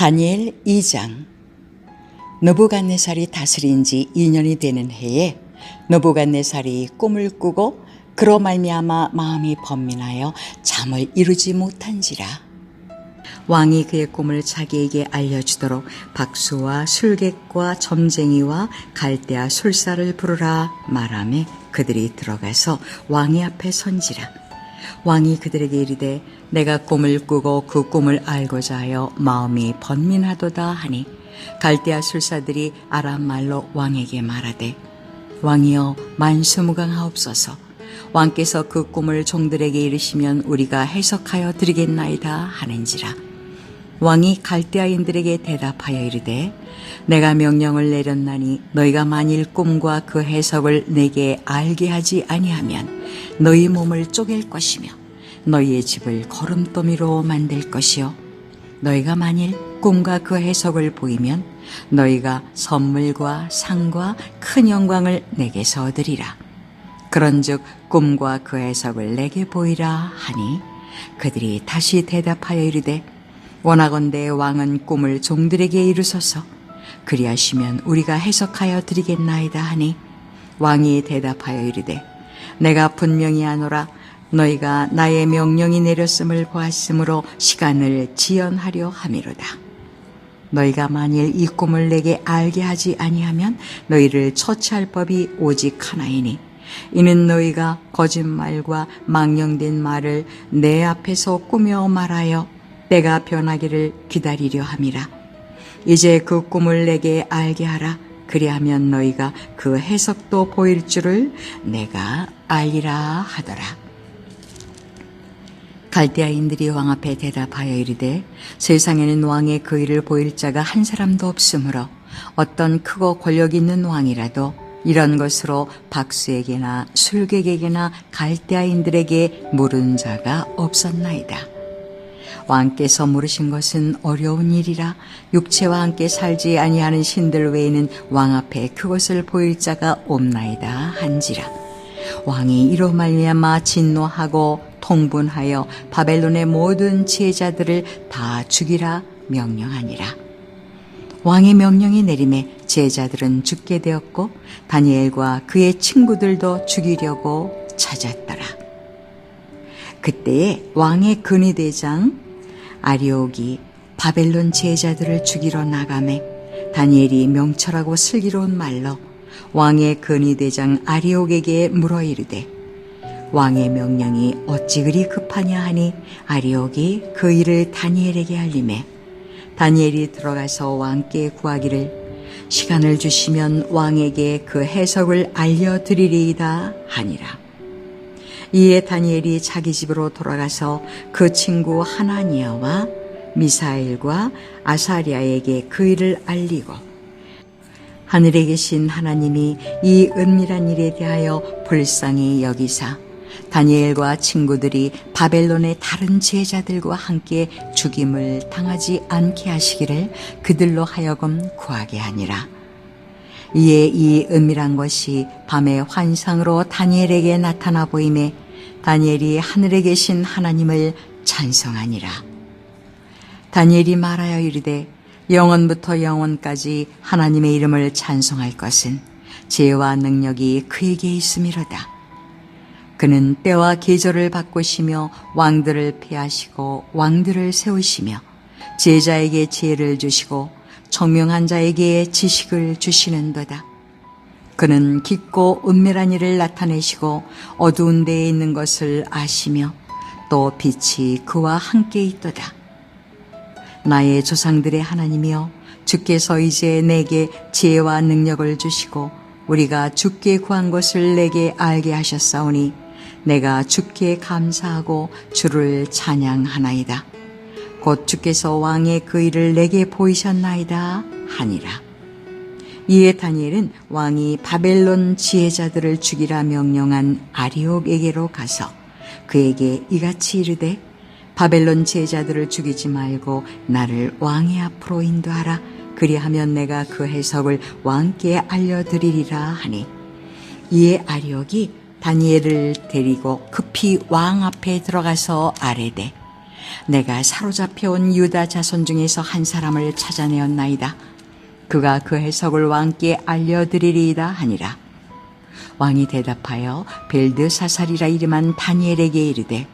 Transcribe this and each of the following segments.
다니엘 2장. 너부갓네살이 다스린 지 2년이 되는 해에 너부갓네살이 꿈을 꾸고 그로 말미암아 마음이 번민하여 잠을 이루지 못한지라. 왕이 그의 꿈을 자기에게 알려주도록 박수와 술객과 점쟁이와 갈대아 술사를 부르라 말하며 그들이 들어가서 왕의 앞에 선지라 왕이 그들에게 이르되 내가 꿈을 꾸고 그 꿈을 알고자 하여 마음이 번민하도다 하니 갈대아 술사들이 아람 말로 왕에게 말하되 왕이여 만수무강하옵소서. 왕께서 그 꿈을 종들에게 이르시면 우리가 해석하여 드리겠나이다 하는지라 왕이 갈대아인들에게 대답하여 이르되 내가 명령을 내렸나니 너희가 만일 꿈과 그 해석을 내게 알게 하지 아니하면 너희 몸을 쪼갤 것이며 너희의 집을 거름더미로 만들 것이요. 너희가 만일 꿈과 그 해석을 보이면 너희가 선물과 상과 큰 영광을 내게서 얻으리라. 그런즉 꿈과 그 해석을 내게 보이라 하니 그들이 다시 대답하여 이르되 원하건대 왕은 꿈을 종들에게 이루소서. 그리하시면 우리가 해석하여 드리겠나이다 하니 왕이 대답하여 이르되 내가 분명히 하노라. 너희가 나의 명령이 내렸음을 보았으므로 시간을 지연하려 함이로다. 너희가 만일 이 꿈을 내게 알게 하지 아니하면 너희를 처치할 법이 오직 하나이니 이는 너희가 거짓말과 망령된 말을 내 앞에서 꾸며 말하여 때가 변하기를 기다리려 함이라. 이제 그 꿈을 내게 알게 하라. 그리하면 너희가 그 해석도 보일 줄을 내가 알리라 하더라. 갈대아인들이 왕 앞에 대답하여 이르되 세상에는 왕의 그 일을 보일 자가 한 사람도 없으므로 어떤 크고 권력 있는 왕이라도 이런 것으로 박수에게나 술객에게나 갈대아인들에게 물은 자가 없었나이다. 왕께서 물으신 것은 어려운 일이라 육체와 함께 살지 아니하는 신들 외에는 왕 앞에 그것을 보일 자가 없나이다 한지라 왕이 이로 말미암아 진노하고 통분하여 바벨론의 모든 지혜자들을 다 죽이라 명령하니라 왕의 명령이 내림에 제자들은 죽게 되었고 다니엘과 그의 친구들도 죽이려고 찾았더라. 그때에 왕의 근위대장 아리옥이 바벨론 제자들을 죽이러 나가매 다니엘이 명철하고 슬기로운 말로 왕의 근위대장 아리옥에게 물어 이르되 왕의 명령이 어찌 그리 급하냐 하니 아리옥이 그 일을 다니엘에게 알림해 다니엘이 들어가서 왕께 구하기를 시간을 주시면 왕에게 그 해석을 알려드리리이다 하니라. 이에 다니엘이 자기 집으로 돌아가서 그 친구 하나니아와 미사엘과 아사리아에게 그 일을 알리고 하늘에 계신 하나님이 이 은밀한 일에 대하여 불쌍히 여기사 다니엘과 친구들이 바벨론의 다른 제자들과 함께 죽임을 당하지 않게 하시기를 그들로 하여금 구하게 하니라. 이에 이 은밀한 것이 밤의 환상으로 다니엘에게 나타나 보임에 다니엘이 하늘에 계신 하나님을 찬성하니라. 다니엘이 말하여 이르되 영원부터 영원까지 하나님의 이름을 찬송할 것은 지혜와 능력이 그에게 있음이로다. 그는 때와 계절을 바꾸시며 왕들을 폐하시고 왕들을 세우시며 제자에게 지혜를 주시고 청명한 자에게 지식을 주시는 도다. 그는 깊고 은밀한 일을 나타내시고 어두운 데에 있는 것을 아시며 또 빛이 그와 함께 있도다. 나의 조상들의 하나님이여 주께서 이제 내게 지혜와 능력을 주시고 우리가 주께 구한 것을 내게 알게 하셨사오니 내가 주께 감사하고 주를 찬양하나이다. 곧 주께서 왕의 그 일을 내게 보이셨나이다 하니라. 이에 다니엘은 왕이 바벨론 지혜자들을 죽이라 명령한 아리옥에게로 가서 그에게 이같이 이르되 바벨론 제자들을 죽이지 말고 나를 왕의 앞으로 인도하라. 그리하면 내가 그 해석을 왕께 알려드리리라 하니 이에 아리옥이 다니엘을 데리고 급히 왕 앞에 들어가서 아뢰되 내가 사로잡혀온 유다 자손 중에서 한 사람을 찾아내었나이다. 그가 그 해석을 왕께 알려드리리이다 하니라. 왕이 대답하여 벨드사살이라 이름한 다니엘에게 이르되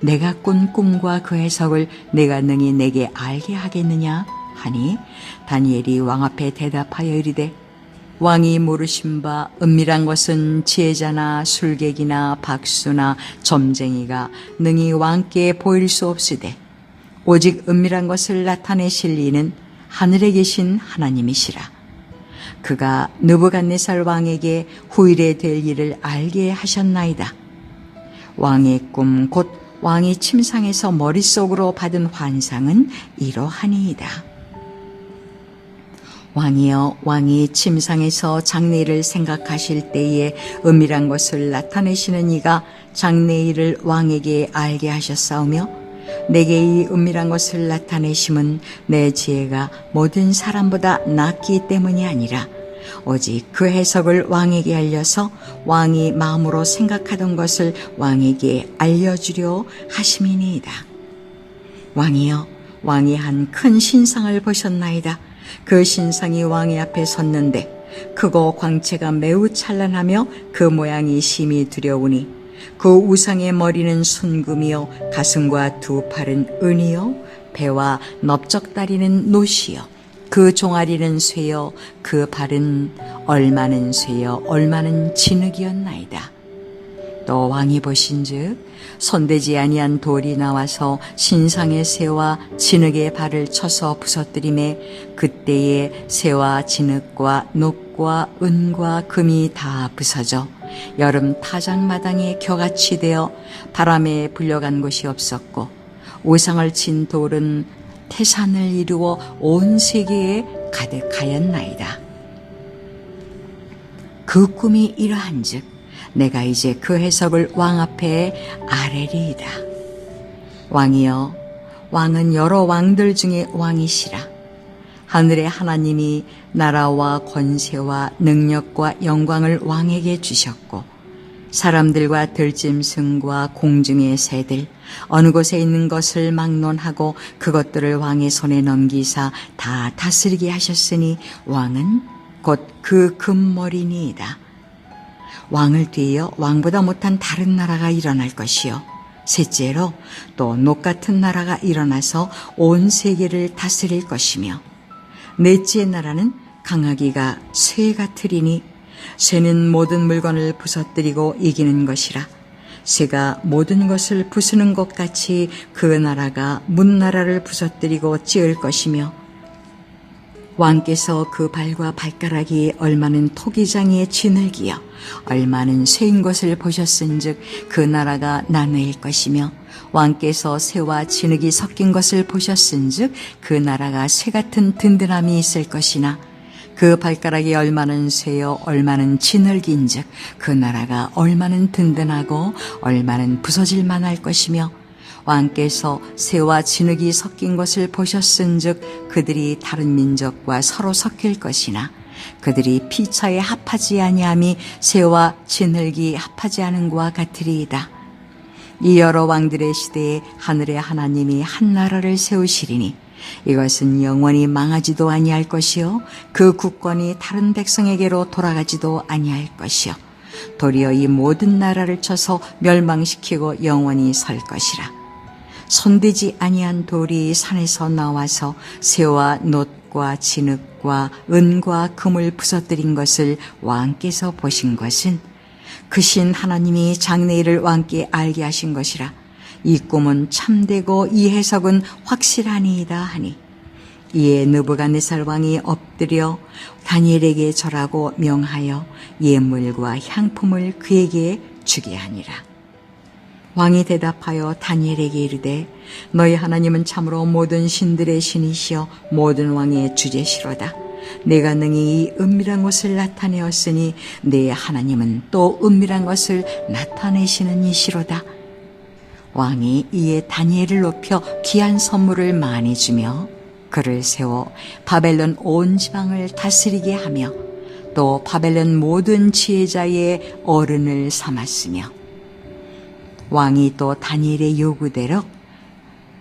내가 꾼 꿈과 그 해석을 내가 능히 내게 알게 하겠느냐 하니 다니엘이 왕 앞에 대답하여 이르되 왕이 모르신 바 은밀한 것은 지혜자나 술객이나 박수나 점쟁이가 능히 왕께 보일 수 없으되 오직 은밀한 것을 나타내실 이는 하늘에 계신 하나님이시라. 그가 느부갓네살 왕에게 후일에 될 일을 알게 하셨나이다. 왕의 꿈 곧 왕이 침상에서 머릿속으로 받은 환상은 이러하니이다. 왕이여 왕이 침상에서 장래일을 생각하실 때에 은밀한 것을 나타내시는 이가 장래일을 왕에게 알게 하셨사오며 내게 이 은밀한 것을 나타내심은 내 지혜가 모든 사람보다 낫기 때문이 아니라 오직 그 해석을 왕에게 알려서 왕이 마음으로 생각하던 것을 왕에게 알려주려 하심이니이다. 왕이여 왕이 한 큰 신상을 보셨나이다. 그 신상이 왕의 앞에 섰는데 크고 광채가 매우 찬란하며 그 모양이 심히 두려우니 그 우상의 머리는 순금이요 가슴과 두 팔은 은이요 배와 넓적다리는 노시요 그 종아리는 쇠요 그 발은 얼마는 쇠요 얼마는 진흙이었나이다. 또 왕이 보신즉 손대지 아니한 돌이 나와서 신상의 새와 진흙의 발을 쳐서 부서뜨림에 그때에 새와 진흙과 녹과 은과 금이 다 부서져 여름 타작마당에 겨같이 되어 바람에 불려간 곳이 없었고 우상을 친 돌은 태산을 이루어 온 세계에 가득하였나이다. 그 꿈이 이러한즉 내가 이제 그 해석을 왕 앞에 아뢰리이다. 왕이여, 왕은 여러 왕들 중에 왕이시라. 하늘의 하나님이 나라와 권세와 능력과 영광을 왕에게 주셨고, 사람들과 들짐승과 공중의 새들, 어느 곳에 있는 것을 막론하고 그것들을 왕의 손에 넘기사 다 다스리게 하셨으니 왕은 곧 그 금머리니이다. 왕을 뒤이어 왕보다 못한 다른 나라가 일어날 것이요. 셋째로 또 녹 같은 나라가 일어나서 온 세계를 다스릴 것이며 넷째 나라는 강하기가 쇠 같으리니 쇠는 모든 물건을 부서뜨리고 이기는 것이라 쇠가 모든 것을 부수는 것 같이 그 나라가 문나라를 부서뜨리고 찌을 것이며 왕께서 그 발과 발가락이 얼마는 토기장의 진흙이여 얼마는 쇠인 것을 보셨은즉 그 나라가 나누일 것이며 왕께서 쇠와 진흙이 섞인 것을 보셨은즉 그 나라가 쇠 같은 든든함이 있을 것이나 그 발가락이 얼마는 쇠요 얼마는 진흙인즉 그 나라가 얼마는 든든하고 얼마는 부서질 만할 것이며 왕께서 새와 진흙이 섞인 것을 보셨은즉 그들이 다른 민족과 서로 섞일 것이나 그들이 피차에 합하지 아니함이 새와 진흙이 합하지 않은 것과 같으리이다. 이 여러 왕들의 시대에 하늘의 하나님이 한 나라를 세우시리니 이것은 영원히 망하지도 아니할 것이요 그 국권이 다른 백성에게로 돌아가지도 아니할 것이요 도리어 이 모든 나라를 쳐서 멸망시키고 영원히 설 것이라 손대지 아니한 돌이 산에서 나와서 새와 놋과 진흙과 은과 금을 부서뜨린 것을 왕께서 보신 것은 그 신 하나님이 장래일을 왕께 알게 하신 것이라 이 꿈은 참되고 이 해석은 확실하니이다 하니 이에 느부갓네살 왕이 엎드려 다니엘에게 절하고 명하여 예물과 향품을 그에게 주게 하니라. 왕이 대답하여 다니엘에게 이르되 너희 하나님은 참으로 모든 신들의 신이시여 모든 왕의 주제시로다. 내가 능히 이 은밀한 것을 나타내었으니 내 하나님은 또 은밀한 것을 나타내시는 이시로다. 왕이 이에 다니엘을 높여 귀한 선물을 많이 주며 그를 세워 바벨론 온 지방을 다스리게 하며 또 바벨론 모든 지혜자의 어른을 삼았으며 왕이 또 다니엘의 요구대로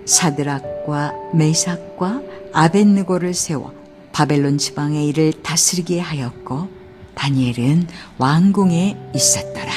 사드락과 메삭과 아벤느고를 세워 바벨론 지방의 일을 다스리게 하였고 다니엘은 왕궁에 있었더라.